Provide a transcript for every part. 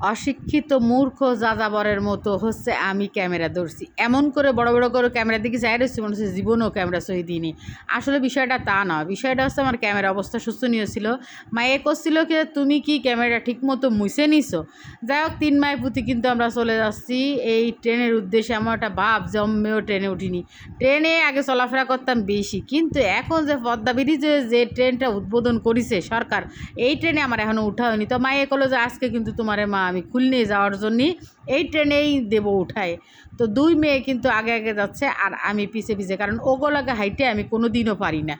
অশিক্ষিত মূর্খ যাযাবরের মতো হচ্ছে আমি ক্যামেরা ধরছি। এমন করে বড় বড় করে ক্যামেরা দিকে যাই রয়েছি, মনে হচ্ছে জীবনেও ক্যামেরা সই দিইনি। আসলে বিষয়টা তা না। বিষয়টা হচ্ছে আমার ক্যামেরা অবস্থা শোচনীয় ছিল। মায়ে করছিল কি, তুমি কি ক্যামেরা ঠিক মতো মুছে নিছো? যাই হোক, তিন মায়ের প্রতি কিন্তু আমরা চলে যাচ্ছি। এই ট্রেনের উদ্দেশ্যে আমার একটা ভাব জম্মেও ট্রেনে উঠিনি। ট্রেনে আগে চলাফেরা করতাম বেশি। কিন্তু এখন যে পদ্মা ব্রিজে যে ট্রেনটা উদ্বোধন করেছে সরকার, এই ট্রেনে আমার এখনও উঠা হয়নি। তো মায়ে করল যে আজকে কিন্তু তোমারে মা আমি খুলনে যাওয়ার জন্যে এই ট্রেনেই দেব উঠায়। তো দুই মেয়ে কিন্তু আগে আগে যাচ্ছে আর আমি পিছে পিছে, কারণ ওগোলাকে হাইটে আমি কোনো দিনও পারি না।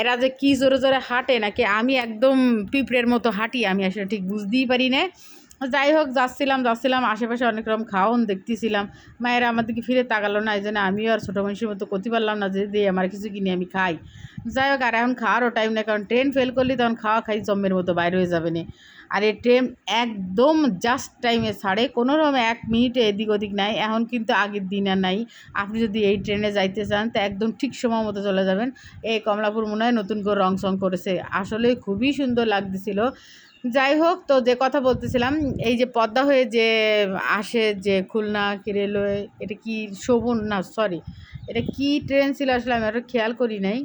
এরা যে কী জোরে জোরে হাঁটে নাকি আমি একদম পিঁপড়ের মতো হাঁটি, আমি আসলে ঠিক বুঝতেই পারি না। যাই হোক যাচ্ছিলাম যাচ্ছিলাম, আশেপাশে অনেক রকম খাওয়ান দেখতেছিলাম। মায়েরা আমার দিকে ফিরে তাকালো না, এই জন্য আমিও আর ছোটো মানুষের মতো করতে পারলাম না যে দিয়ে আমার কিছু কিনে আমি খাই। যাই হোক আর এখন খাওয়ারও টাইম নেই, কারণ ট্রেন ফেল করলে, তখন খাওয়া খাই জম্মের মতো বাইরে হয়ে যাবে না। আর এই ট্রেন একদম জাস্ট টাইমে ছাড়ে কোনো রকম এক মিনিটে এদিক ওদিক নাই, এখন কিন্তু আগের দিন আর নাই। আপনি যদি এই ট্রেনে যাইতে চান, তো একদম ঠিক সময় মতো চলে যাবেন। এই কমলাপুর মনে হয় নতুন করে রং সং করেছে। আসলে খুবই সুন্দর লাগতেছিল। যাই হোক, তো যে কথা বলতেছিলাম, এই যে পদ্মা হয়ে যে আসে যে খুলনা কি রেলওয়ে এটা কি শোভন? না সরি এটা কি ট্রেন ছিল আসলে আমি ওটা খেয়াল করি নাই।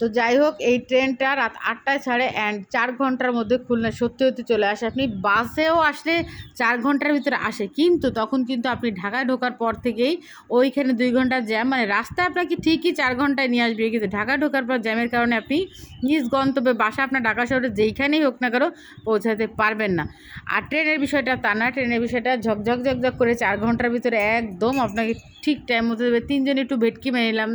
তো যাই হোক, এই ট্রেনটা রাত আটটায় ছাড়ে অ্যান্ড চার ঘণ্টার মধ্যে খুলনা সত্যি সত্যি চলে আসে। আপনি বাসেও আসলে চার ঘণ্টার ভিতরে আসে, কিন্তু তখন কিন্তু আপনি ঢাকায় ঢোকার পর থেকেই ওইখানে দুই ঘণ্টা জ্যাম মানে রাস্তায় আপনাকে ঠিকই চার ঘন্টায় নিয়ে আসবে। কিন্তু ঢাকায় ঢোকার পর জ্যামের কারণে আপনি নিজ গন্তব্যে বাসা আপনার ঢাকা শহরে যেইখানেই হোক না কেন পৌঁছাতে পারবেন না। আর ট্রেনের বিষয়টা তা না, ট্রেনের বিষয়টা ঝকঝক ঝকঝক করে চার ঘণ্টার ভিতরে একদম আপনাকে ঠিক টাইম মতো দেবে। তিনজন একটু ভেটকি মেনে নিলাম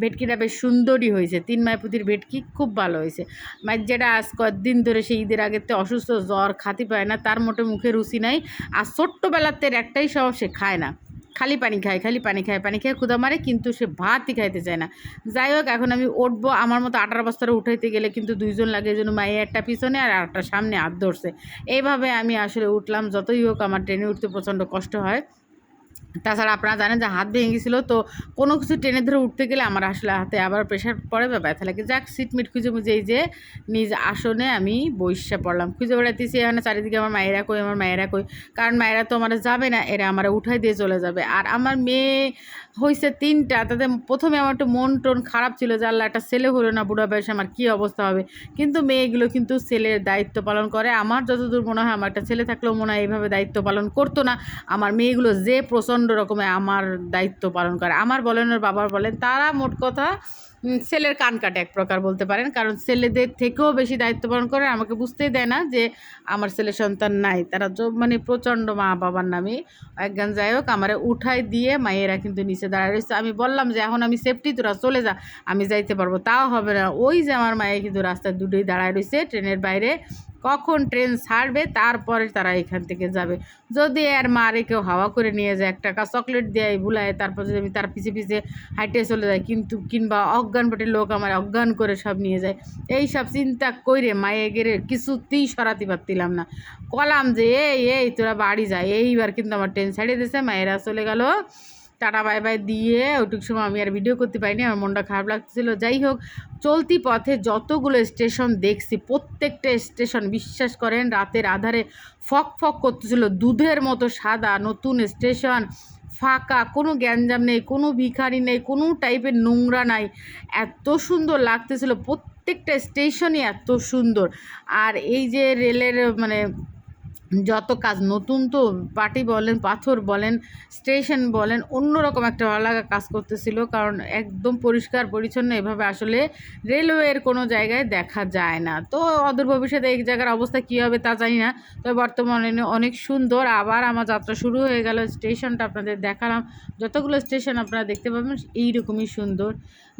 ভেটকিটা বেশ সুন্দরই হয়েছে। তিন মায়পুতির ভেটকি খুব ভালো হয়েছে। মায়ের যেটা আজ কয়েকদিন ধরে সেই ঈদের আগের থেকে অসুস্থ, জ্বর, খাতি পায় না, তার মোটে মুখে রুচি নাই। আর ছোট্টবেলার তের একটাই স্বভাব, সে খায় না। খালি পানি খায়, খালি পানি খায়, পানি খেয়ে ক্ষুদা মারে, কিন্তু সে ভাতই খাইতে চায় না। যাই হোক, এখন আমি উঠবো। আমার মতো আঠারো বস্তারে উঠাইতে গেলে কিন্তু দুইজন লাগে জন্য মায়ে একটা পিছনে আর একটা সামনে হাত ধরছে। এইভাবে আমি আসলে উঠলাম। যতই হোক আমার ট্রেনে উঠতে প্রচণ্ড কষ্ট হয়। তাছাড়া আপনারা জানেন যে হাত ভেঙে গেছিল, তো কোনো কিছু টেনে ধরে উঠতে গেলে আমার আসলে হাতে আবার প্রেশার পড়ে বা ব্যথা লাগে। যাক সিট মিট খুঁজে মুজে এই যে নিজ আসনে আমি বৈশা পড়লাম। খুঁজে বেড়াতেছি এখানে, চারিদিকে আমার মায়েরা কই, আমার মায়েরা কই। কারণ মায়েরা তো আমার যাবে না, এরা আমার উঠাই দিয়ে চলে যাবে। আর আমার মেয়ে হয়েছে তিনটা তাদের প্রথমে আমার একটু মন টন খারাপ ছিল যে আল্লাহ, একটা ছেলে হলো না, বুড়া বয়সে আমার কী অবস্থা হবে? কিন্তু মেয়েগুলো কিন্তু ছেলের দায়িত্ব পালন করে। আমার যতদূর মনে হয়, আমার একটা ছেলে থাকলেও মনে হয় এইভাবে দায়িত্ব পালন করতো না। আমার মেয়েগুলো যে প্রচণ্ড রকমের আমার দায়িত্ব পালন করে। আমার বলেন ওর বাবার বলেন তারা মোট কথা ছেলের কান কাটে এক প্রকার বলতে পারেন। কারণ ছেলেদের থেকেও বেশি দায়িত্ব পালন করে, আমাকে বুঝতেই দেয় না যে আমার ছেলে সন্তান নাই। তারা মানে প্রচণ্ড মা বাবার নামে একগান যাই হোক, আমার উঠাই দিয়ে মায়েরা কিন্তু নিচে দাঁড়ায় রয়েছে। আমি বললাম যে, এখন আমি সেফটি তোরা চলে যা, আমি যাইতে পারব। তাও হবে না। ওই যে আমার মায়ে কিন্তু রাস্তায় দুটোই দাঁড়ায় রয়েছে, ট্রেনের বাইরে। কখন ট্রেন ছাড়বে, তারপরে তারা এখান থেকে যাবে। যদি আর মারে কেউ হাওয়া করে নিয়ে যায়, এক টাকা চকলেট দেয় ভুলায় তারপর যদি আমি তার পিছে পিছে হাইটে চলে যাই, কিন্তু কিংবা অজ্ঞান পেটে লোক আমার অজ্ঞান করে সব নিয়ে যায়। এই সব চিন্তা কইরে মায়ে গেরে কিছুতেই সরাতে পারতিলাম না। কলাম যে, এই এই, তোরা বাড়ি যায় এইবার কিন্তু আমার ট্রেন ছাড়িয়ে দিয়েছে, মায়েরা চলে গেল। টাটা, বাই বাই দিয়ে ওইটুক সময় আমি আর ভিডিও করতে পারিনি, আমার মনটা খারাপ লাগছিল যাই হোক, চলতি পথে যতগুলো স্টেশন দেখছি, প্রত্যেকটা স্টেশন বিশ্বাস করেন, রাতের আধারে ফক ফক করতেছিল। দুধের মতো সাদা নতুন স্টেশন ফাঁকা, কোনো গ্যাঞ্জাম নেই, কোনো ভিখারি নেই, কোনো টাইপের নোংরা নাই। এত সুন্দর লাগতেছিল, প্রত্যেকটা স্টেশনই এত সুন্দর। আর এই যে রেলের মানে যত কাজ নতুন তো পাটি বলেন, পাথর বলেন, স্টেশন বলেন, অন্যরকম একটা ভালো লাগা কাজ করতেছিল। কারণ একদম পরিষ্কার, পরিচ্ছন্ন এভাবে আসলে রেলওয়ের কোনো জায়গায় দেখা যায় না। তো অদূর ভবিষ্যতে এই জায়গার অবস্থা কী হবে তা জানি না। তবে বর্তমানে অনেক সুন্দর। আবার আমার যাত্রা শুরু হয়ে গেল। স্টেশনটা আপনাদের দেখালাম। যতগুলো স্টেশন আপনারা দেখতে পাবেন, এইরকমই সুন্দর।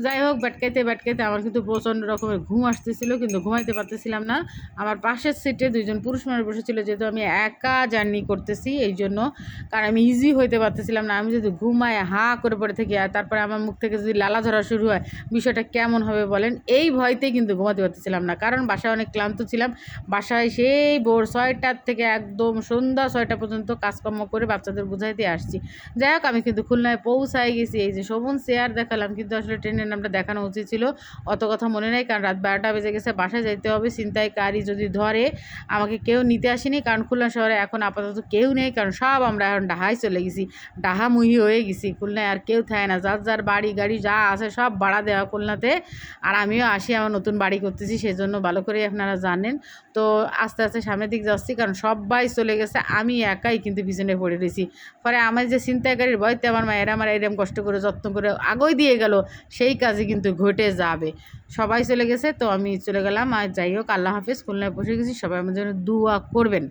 যাই হোক ব্যাটকাইতে ব্যাটকাইতে আমার কিন্তু প্রচণ্ড রকমের ঘুম আসতেছিল, কিন্তু ঘুমাইতে পারতেছিলাম না। আমার পাশের সিটে দুইজন পুরুষ মানুষ বসেছিল, যেহেতু আমি একা জার্নি করতেছি, এই জন্য। কারণ আমি ইজি হইতে পারতেছিলাম না, আমি যদি ঘুমায় হা করে পড়ে থাকি আর তারপরে আমার মুখ থেকে যদি লালা ঝরা শুরু হয়, বিষয়টা কেমন হবে বলেন? এই ভয়তেই কিন্তু ঘুমাতে পারতেছিলাম না। কারণ বাসায় অনেক ক্লান্ত ছিলাম, বাসায় সেই ভোর ছয়টার থেকে একদম সন্ধ্যা ছয়টা পর্যন্ত কাজকর্ম করে বাচ্চাদের বুঝাইতে আসছি। যাই হোক, আমি কিন্তু খুলনায় পৌঁছাই গেছি। এই যে শোভন চেয়ার দেখালাম, কিন্তু আসলে ট্রেনের নামটা দেখানো উচিত ছিল। অত কথা মনে নেই, কারণ রাত বারোটা বেজে গেছে, বাসায় যাইতে হবে। চিন্তায় কারি যদি ধরে, আমাকে কেউ নিতে আসেনি, কারণ খুলনা শহরে এখন আপাতত কেউ নেই, কারণ সব আমরা এখন ডাহায় চলে গেছি। ডাহামুহি হয়ে গেছি, খুলনায় আর কেউ থাকে না। যার যার বাড়ি, গাড়ি যা আছে সব ভাড়া দেওয়া খুলনাতে। আর আমিও আসি, আমার নতুন বাড়ি করতেছি সেই জন্য ভালো করে আপনারা জানেন। তো আস্তে আস্তে সামনের দিক যাচ্ছি, কারণ সবাই চলে গেছে, আমি একাই কিন্তু পিছনে পড়ে রয়েছি। পরে আমার যে চিন্তাকারীর ভয়তে আমার মায়েরা আমার এরম কষ্ট করে, যত্ন করে আগই দিয়ে গেল, সেই কাজে কিন্তু ঘটে যাবে। সবাই চলে গেছে, তো আমি চলে গেলাম। আর যাই হোক, আল্লাহ হাফেজ, খুলনায় বসে গেছি। সবাই আমার জন্য দুয়া করবেন।